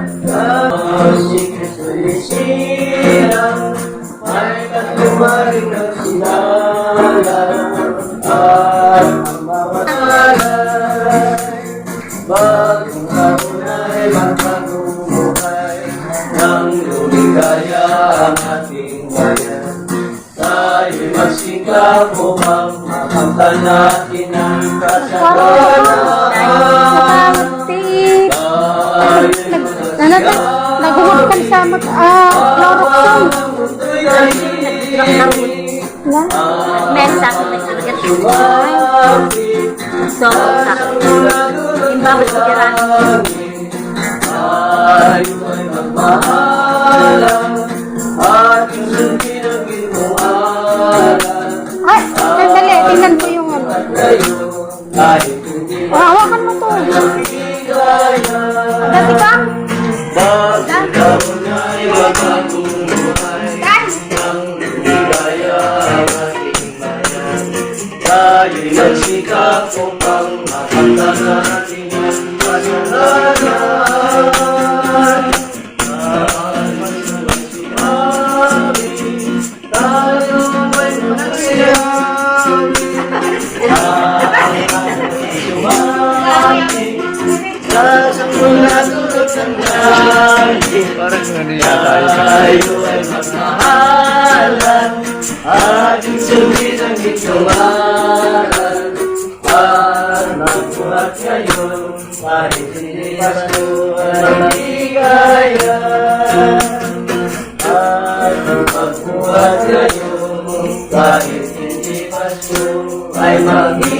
Si Kristo'y silang may katumaring nagsilala at ang bawat alay bagong taon ay magpagumuhay ng lumigaya ang ating bayan. Tayo'y magsikap upang makamtan natin ang kasagalan. Ano to? Naguhulog ka sa mat... Ah, chloroxone. Wala. Meron sa akin may sugat. So, sa akin. Yung ko tirahan. Tayo ay magmahalan Ating sundin ang ginungalan Ay, sandali. Tingnan ko yung ano. Hindi Oh, hawakan mo to. Dati ka? Bagong taon ay magpagumuhay Ng ligaya ang ating bayan Tayo'y ang mula tulog ng langit Parang ano yata. Tayo ay magmahalan Ating sundin ang itumaran At magbuhat ngayon Kahit hindi pasto ay ligaya At magbuhat ngayon Kahit hindi pasto ay magigaya